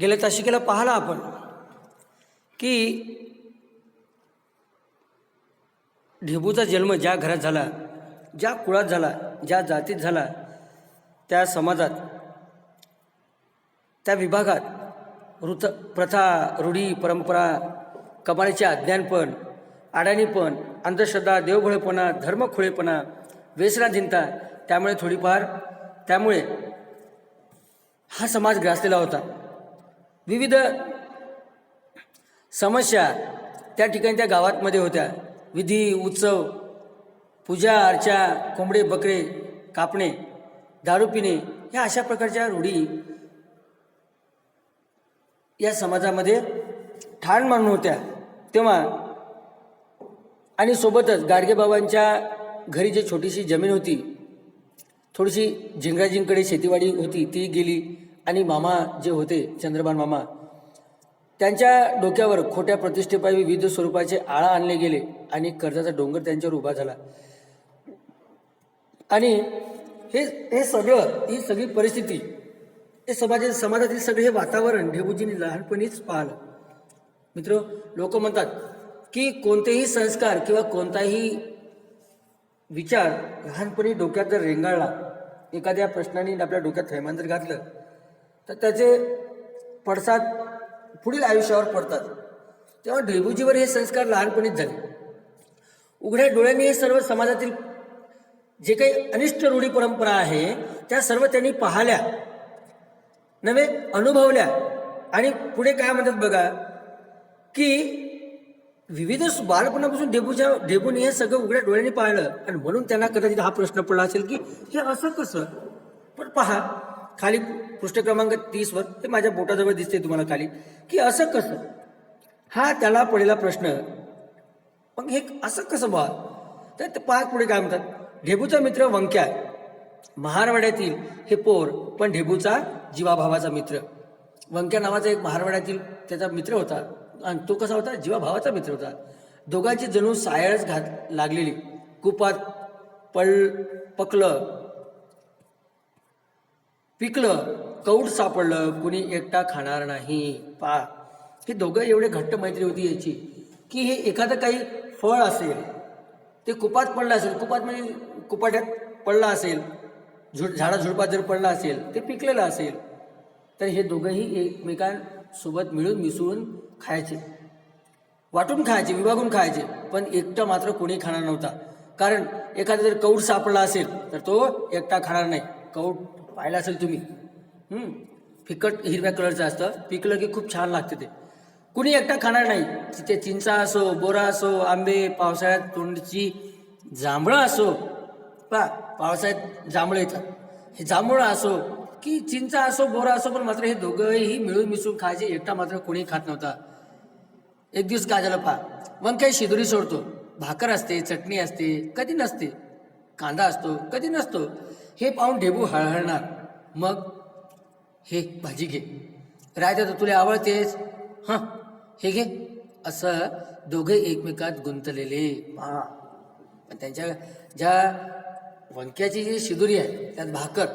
गेल्या तासिकेला पाहिला आपण. की ढेबूचा जन्म ज्या घरात झाला ज्या कुळात झाला ज्या जातीत झाला त्या समाजात त्या विभागात ऋत प्रथा रूढी परंपरा कमालीचे अज्ञानपण अडाणीपण अंधश्रद्धा देवभोळेपणा धर्मखुळेपणा व्यसनाधीनता त्यामुळे थोडीफार त्यामुळे हा समाज ग्रासलेला होता. विविध समस्या त्या ठिकाणी त्या गावातमध्ये होत्या. विधी उत्सव पूजा अर्चा कोंबडे बकरे कापणे दारू पिणे ह्या अशा प्रकारच्या रूढी या समाजामध्ये ठाण मानून होत्या. तेव्हा आणि सोबतच गाडगेबाबांच्या घरी जी छोटीशी जमीन होती थोडीशी झिंगराजींकडे शेतीवाडी होती ती गेली. आणि मामा जे होते चंद्रबान मामा त्यांच्या डोक्यावर खोट्या प्रतिष्ठेपायी विविध स्वरूपाचे आळा आणले गेले आणि कर्जाचा डोंगर त्यांच्यावर उभा झाला. आणि हे हे सगळं ही सगळी परिस्थिती हे समाजात समाजातील सगळे हे वातावरण ढेबूजींनी लहानपणीच पाहिलं. मित्र लोक म्हणतात की कोणतेही संस्कार किंवा कोणताही विचार लहानपणी डोक्यात जर रेंगाळला एखाद्या प्रश्नाने आपल्या डोक्यात थैमान जर घातलं तर त्याचे पडसाद पुढील आयुष्यावर पडतात. तेव्हा ढेबूजीवर हे संस्कार लहानपणीच झाले. उघड्या डोळ्यांनी हे सर्व समाजातील जे काही अनिष्ट रूढी परंपरा आहे त्या सर्व त्यांनी पाहिल्या. नव्हे अनुभवल्या. आणि पुढे काय म्हणतात बघा की विविध बालपणापासून डेबूच्या डेबूने हे सगळं उघड्या डोळ्यांनी पाहिलं. आणि म्हणून त्यांना कदाचित हा प्रश्न पडला असेल की हे असं कसं? पण पहा खाली पृष्ठ क्रमांक तीसवर ते माझ्या बोटाजवळ दिसते तुम्हाला खाली की असं कसं? हा त्याला पडलेला प्रश्न. मग हे असं कसं बा? तर ते पहा पुढे काय म्हणतात? ढेबूचा मित्र वंक्या. महारवाड्यातील हे पोर पण ढेबूचा जीवाभावाचा मित्र. वंक्या नावाचा एक महारवाड्यातील त्याचा मित्र होता. आणि तो कसा होता? जीवाभावाचा मित्र होता. दोघांची जणू सायळच घात लागलेली. कुपात पळ पकलं पिकलं कौड सापडलं कुणी एकटा खाणार नाही. पा. हे दोघं एवढे घट्ट मैत्री होती याची की हे एखादं काही फळ असेल ते कुपात पडलं असेल कुपात म्हणजे कुपाट्यात पडलं असेल झुड झाडा झुडपात जर पडलं असेल ते पिकलेलं असेल तर हे दोघंही एकमेकांसोबत मिळून मिसळून खायचे. वाटून खायचे विभागून खायचे पण एकटं मात्र कोणी खाणार नव्हता. कारण एखादा जर कौड सापडला असेल तर तो एकटा खाणार नाही. कौड पाहिलं असेल तुम्ही. फिकट हिरव्या कलरचं असतं. पिकलं की खूप छान लागतं ते. कुणी एकटा खाणार नाही. तिथे चिंचा असो बोरा असो आंबे पावसाळ्यात तोंडची जांभळं असो. पा पावसाळ्यात जांभळं येतात. हे जांभळं असो की चिंचा असो बोरा असो पण मात्र हे दोघंही मिळून मिसळून खायचे. एकटा मात्र कोणी खात नव्हता. एक दिवस काय झालं पहा. मग काही शिदोरी सोडतो. भाकर असते चटणी असते कधी नसते. कांदा असतो कधी नसतो. हे पाहून ढेबू हळहळणार. मग हे भाजी घे. राजा तर तुला आवडतेच. हां हे घे. असं दोघे एकमेकात गुंतलेले. पहा पण त्यांच्या ज्या वंक्याची जी शिदुरी आहे त्यात भाकर.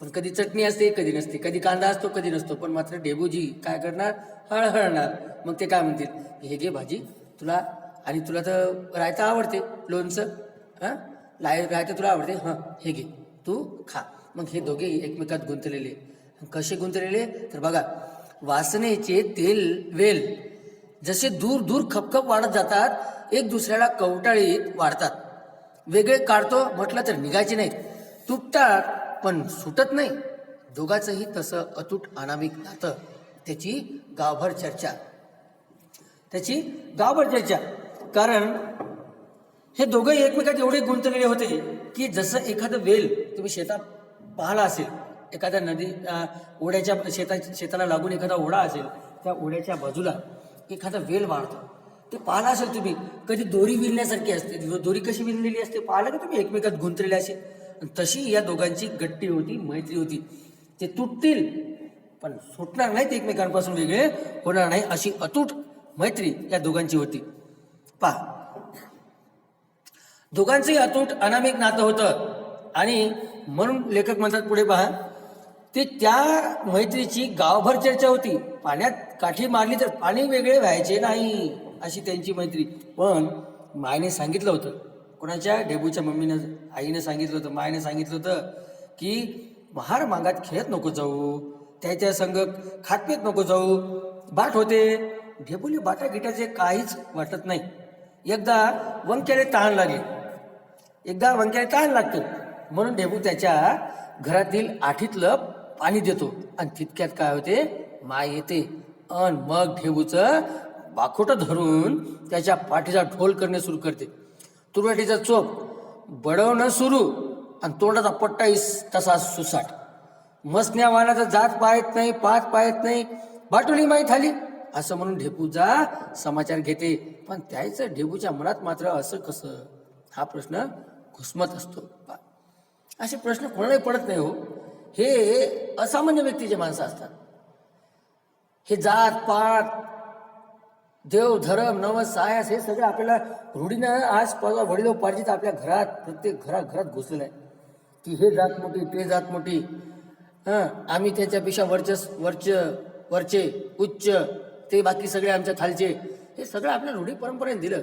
पण कधी चटणी असते कधी नसते. कधी कांदा असतो कधी नसतो. पण मात्र डेबूजी काय करणार? हळहळणार. मग ते काय म्हणतील? हे घे भाजी तुला आणि तुला तर रायता आवडते लोणचं. हां? लाय राहते तुला आवडते? हां हे घे. तू खा. मग हे दोघे एकमेकात गुंतलेले. कसे गुंतलेले? तर बघा वासनेचे तेल वेल. जसे दूर दूर खपखप वाढत जातात एक दुसऱ्याला कवटाळीत वाढतात. वेगळे काढतो म्हटलं तर निघायचे नाहीत. तुटतात पण सुटत नाही. दोघांचंही तसं अतूट अनामिक नातं. त्याची गावभर चर्चा. त्याची गावभर चर्चा. कारण हे दोघं एकमेकात एवढे गुंतलेले होते की जसं एखादं वेल तुम्ही शेतात पाहिला असेल एखाद्या नदी ओढ्याच्या शेता शेताला लागून एखादा ओढा असेल त्या ओढ्याच्या बाजूला एखादा वेल वाढतो. ते पाहिला असेल तुम्ही कधी दोरी विणण्यासारखी असते दोरी कशी विणलेली असते पाहिलं का तुम्ही? एकमेकात गुंतलेले असेल आणि तशी या दोघांची गट्टी होती मैत्री होती. ते तुटतील पण सुटणार नाहीत एकमेकांपासून वेगळे होणार नाही अशी अतूट मैत्री या दोघांची होती. पहा दोघांचंही अतूट अनामिक नातं होतं. आणि म्हणून लेखक म्हणतात पुढे पहा ते त्या मैत्रीची गावभर चर्चा होती. पाण्यात काठी मारली तर पाणी वेगळे व्हायचे नाही अशी त्यांची मैत्री. पण मायने सांगितलं होतं. कोणाच्या? डेबूच्या मम्मीनं आईनं सांगितलं होतं. मायने सांगितलं होतं की महार मागात खेळत नको जाऊ. त्याच्या संघ खातपीत नको जाऊ. बाट होते. ढेबुली बाटा गिटाचे काहीच वाटत नाही. एकदा वंक्याने तहान लागले. एकदा वंक्याला ताण लागतं? म्हणून ढेबू त्याच्या घरातील आठीतलं पाणी देतो. आणि तितक्यात काय होते? माय येते. अन मग ढेबूचं बाखोटं धरून त्याच्या पाठीचा ढोल करणे सुरू करते. तुरवाटीचा चोप बडवणं सुरू आणि तोंडाचा पट्टा इस तसा सुसाट. मसण्या वाहनाचा जात पाहत नाही पाहत पाहत नाही. बाटुली माहीत आली? असं म्हणून ढेपूचा समाचार घेते. पण त्याचं ढेबूच्या मनात मात्र असं कसं? हा प्रश्न घुसमत असतो. असे प्रश्न कोणालाही पडत नाही हो. हे असामान्य व्यक्तीचे माणसं असतात. हे जात पात देव धर्म नव सायास हे सगळं आपल्याला रूढीनं आज वडिलोपार्जित आपल्या घरात प्रत्येक घरात घरात घुसलेलं आहे. की हे जात मोठी ते जात मोठी. हां आम्ही त्याच्यापेक्षा वरचस वरच वरचे उच्च ते बाकी सगळे आमच्या खालचे हे सगळं आपल्या रूढी परंपरेने दिलं.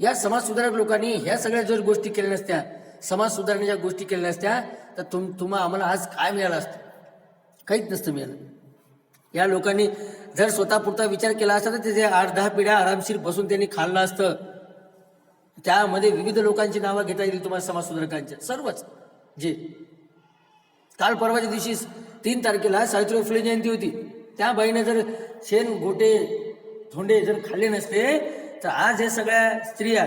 या समाज सुधारक लोकांनी ह्या सगळ्या जर गोष्टी केल्या नसत्या समाज सुधारण्याच्या गोष्टी केल्या नसत्या तर तुम तुम्हा आम्हाला आज काय मिळालं असतं? काहीच नसतं मिळालं. या लोकांनी जर स्वतःपुरता विचार केला असता तर तिथे आठ दहा पिढ्या आरामशीर बसून त्यांनी खाल्लं असतं. त्यामध्ये विविध लोकांची नावं घेता येईल तुम्हाला समाज सुधारकांच्या सर्वच. जे. काल परवाच्या दिवशी तीन तारखेला सावित्रीबाई फुले जयंती होती. त्या बाईने जर शेण गोटे धोंडे जर खाल्ले नसते तर आज हे सगळ्या स्त्रिया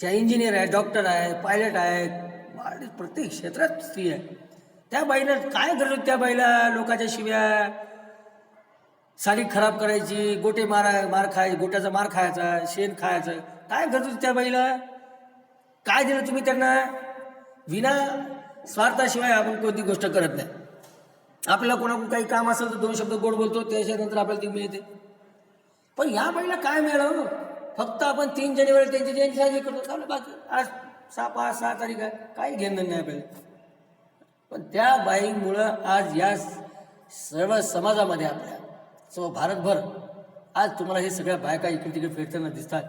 ज्या इंजिनियर आहे डॉक्टर आहे पायलट आहेत प्रत्येक क्षेत्रात स्त्री आहे. त्या बाईनं काय गरज त्या बाईला? लोकांच्या शिव्या साडी खराब करायची गोटे मारा मार खाय गोट्याचा मार खायचा शेण खायचं. काय गरज त्या बाईला? काय दिलं तुम्ही त्यांना? विना स्वार्थाशिवाय आपण कोणती गोष्ट करत नाही. आपल्याला कोणाकडून काही काम असेल तर दोन शब्द गोड बोलतो त्याच्यानंतर आपल्याला ती मिळते. पण या बाईला काय मिळालं हो? फक्त आपण तीन जानेवारी त्यांची जयंती साजरी करतो. चालू बाकी. आज सहा पाच सहा तारीख आहे. काही घेणं नाही आपल्याला. पण त्या बाईमुळं आज या सर्व समाजामध्ये आपल्या सर्व भारतभर आज तुम्हाला हे सगळ्या बायका इकडे तिकडे फिरताना दिसतात.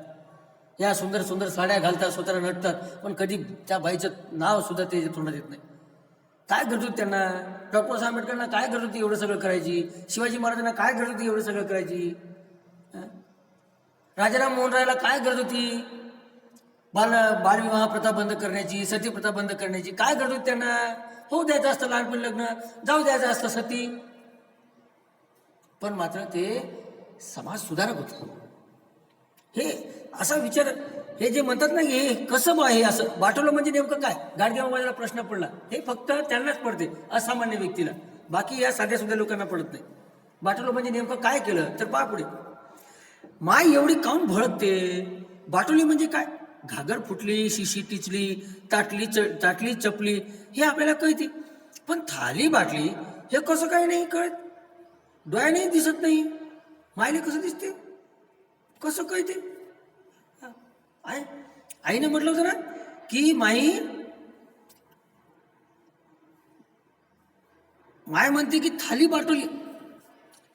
या सुंदर सुंदर साड्या घालतात स्वतःला नटतात. पण कधी त्या बाईचं नाव सुद्धा ते तोंडात येत नाही. काय गरज होती त्यांना? डॉक्टर बाबासाहेब आंबेडकरांना काय गरज होती एवढं सगळं करायची? शिवाजी महाराजांना काय गरज होती एवढं सगळं करायची? राजाराम मोहन रायला काय गरज होती? बाल बालविवाह प्रथा बंद करण्याची सती प्रथा बंद करण्याची काय गरज होती त्यांना? होऊ द्यायचं असतं लहानपणी लग्न जाऊ द्यायचं असतं सती. पण मात्र ते समाज सुधारक होते. हे असा विचार हे जे म्हणतात ना हे कसं बा हे असं बाटवलं म्हणजे नेमकं काय? गाडगे माझ्याला प्रश्न पडला. हे फक्त त्यांनाच पडते असामान्य व्यक्तीला. बाकी या साध्या सुद्धा लोकांना पडत नाही. बाटवलं म्हणजे नेमकं काय केलं? तर पा पुढे. माय एवढी काऊन भळकते? बाटोली म्हणजे काय? घागर फुटली शिशी टिचली ताटली च ताटली चपली हे आपल्याला कळते. पण थाली बाटली हे कसं काय नाही कळत? डोळ्याने दिसत नाही. मायले कसं दिसते? कसं कळते? आय आई आईने म्हटलं होतं ना की माई माय म्हणते की थाली बाटोली.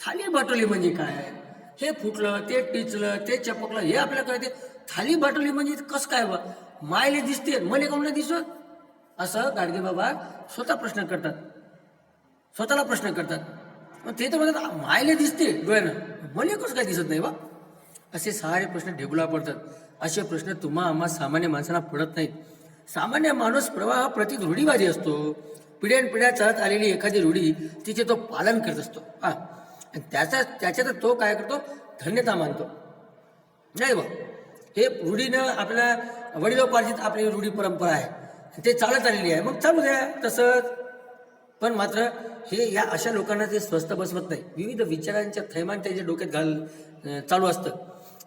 थाली बाटोली म्हणजे काय? हे फुटलं ते टिचलं ते चपकलं हे आपल्याला कळते. थाली बाटवली म्हणजे कसं काय बा? मायले दिसते मले कमला दिसत? असं गाडगे बाबा स्वतः प्रश्न करतात. स्वतःला प्रश्न करतात. मग ते तर म्हणतात मायले दिसते. डोळ्यानं मले कसं काय दिसत नाही बा? असे सारे प्रश्न ढेबुला पडतात. असे प्रश्न तुम्हा आम्हा सामान्य माणसांना पडत नाहीत. सामान्य माणूस प्रवाह प्रति रूढीवादी असतो. पिढ्यानपिढ्या चालत आलेली एखादी रूढी तिचे तो पालन करत असतो. हा त्याचा त्याच्यात तो काय करतो? धन्यता मानतो. नाही बा हे रूढीनं आपल्या वडिलोपार्जित आपली रूढी परंपरा आहे. ते चालत आलेली आहे. मग चालू द्या. तसंच. पण मात्र हे या अशा लोकांना ते स्वस्त बसवत नाही. विविध विचारांच्या थैमान त्यांच्या डोक्यात घाल चालू असतं.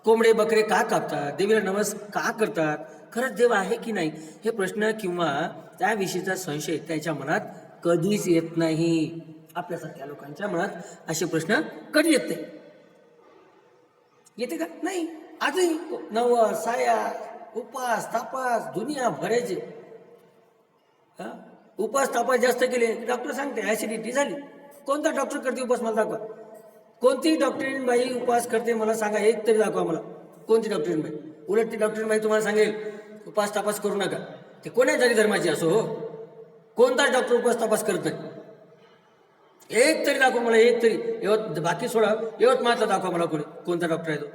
कोंबडे बकरे का कापतात? देवीला नमस का करतात? खरंच देव आहे की नाही? हे प्रश्न किंवा त्याविषयीचा संशय त्याच्या मनात कधीच येत नाही. आपल्यासारख्या लोकांच्या मनात असे प्रश्न कधी येत? नाही येते का? नाही. आजही नवस साया उपास तापास दुनिया भरायचे. हा? उपास तापास जास्त केले डॉक्टर सांगते ॲसिडिटी झाली. कोणता डॉक्टर करते उपास मला दाखवा. कोणती डॉक्टरीन बाई उपास करते मला सांगा एक तरी दाखवा मला. कोणती डॉक्टरीन बाई? उलट ती डॉक्टरीन बाई तुम्हाला सांगेल उपास तापास करू नका. ते कोण्या जरी धर्माची असो हो. कोणताच डॉक्टर उपास तपास करत नाही? एक तरी दाखवा मला एक तरी. यवत बाकी सोडा. यवतमाळचा दाखवा मला कोणी कोणता डॉक्टर आहे तो.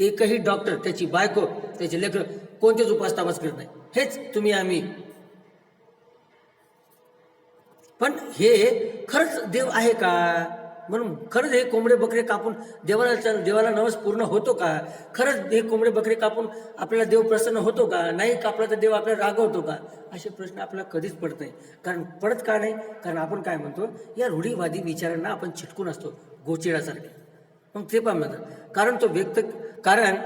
एकही डॉक्टर त्याची बायको त्याचे लेकर कोणतेच उपास तपास करत नाही. हेच तुम्ही आम्ही. पण हे खरंच देव आहे का? म्हणून खरंच हे कोंबडे बकरे कापून देवाला देवाला नवस पूर्ण होतो का? खरंच हे कोंबडे बकरे कापून आपल्याला देव प्रसन्न होतो का? नाही कापला तर देव आपल्याला रागवतो का? असे प्रश्न आपल्याला कधीच पडत नाही. कारण पडत का नाही? कारण आपण काय म्हणतो? या रूढीवादी विचारांना आपण चिटकून असतो गोचिडासारखे मग ते पण म्हणतात कारण तो व्यक्त कारण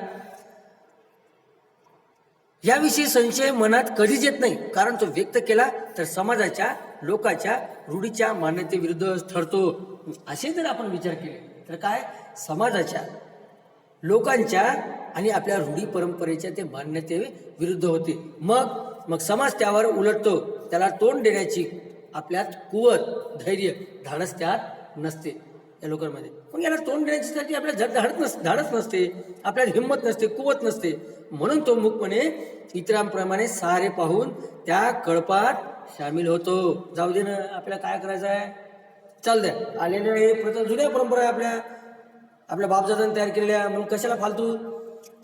याविषयी संशय मनात कधीच येत नाही. कारण तो व्यक्त केला तर समाजाच्या लोकाच्या रूढीच्या मान्यतेविरुद्ध ठरतो. असे जर आपण विचार केले तर काय? समाजाच्या लोकांच्या आणि आपल्या रूढी परंपरेच्या ते मान्यते विरुद्ध होते. मग मग समाज त्यावर उलटतो. त्याला तोंड देण्याची आपल्यात कुवत धैर्य धाडस त्यात नसते या लोकांमध्ये. मग याला तोंड देण्यासाठी आपल्याला धाडत नस धाडस नसते. आपल्याला हिंमत नसते कुवत नसते. म्हणून तो मुकपणे इतरांप्रमाणे सारे पाहून त्या कळपात सामील होतो. जाऊ दे ना आपल्याला काय करायचं आहे चाल द्या आलेल्या हे प्रथा जुन्या परंपरा आहे आपल्या. आपल्या बापदादांनी तयार केलेल्या म्हणून कशाला फालतू?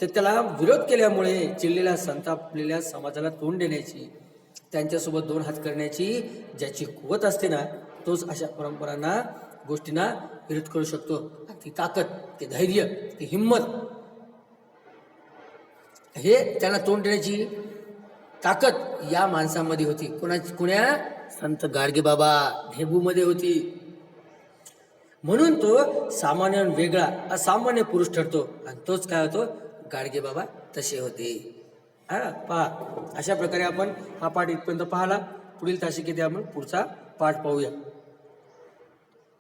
तर त्याला विरोध केल्यामुळे चिडलेल्या संतापलेल्या समाजाला तोंड देण्याची त्यांच्यासोबत दोन हात करण्याची ज्याची कुवत असते ना तोच अशा परंपरांना गोष्टींना विरोध करू शकतो. ती ताकद ते धैर्य ती हिंमत. हे त्याला तोंड देण्याची ताकद या माणसामध्ये होती. कोणाची कुण्या? संत गाडगे बाबा ढेबूमध्ये होती. म्हणून तो सामान्य वेगळा असामान्य पुरुष ठरतो. आणि तोच काय होतो? गाडगे बाबा तसे होते. हा पहा. अशा प्रकारे आपण हा पाठ इथपर्यंत पाहिला. पुढील तासिकेत आपण पुढचा पाठ पाहूया.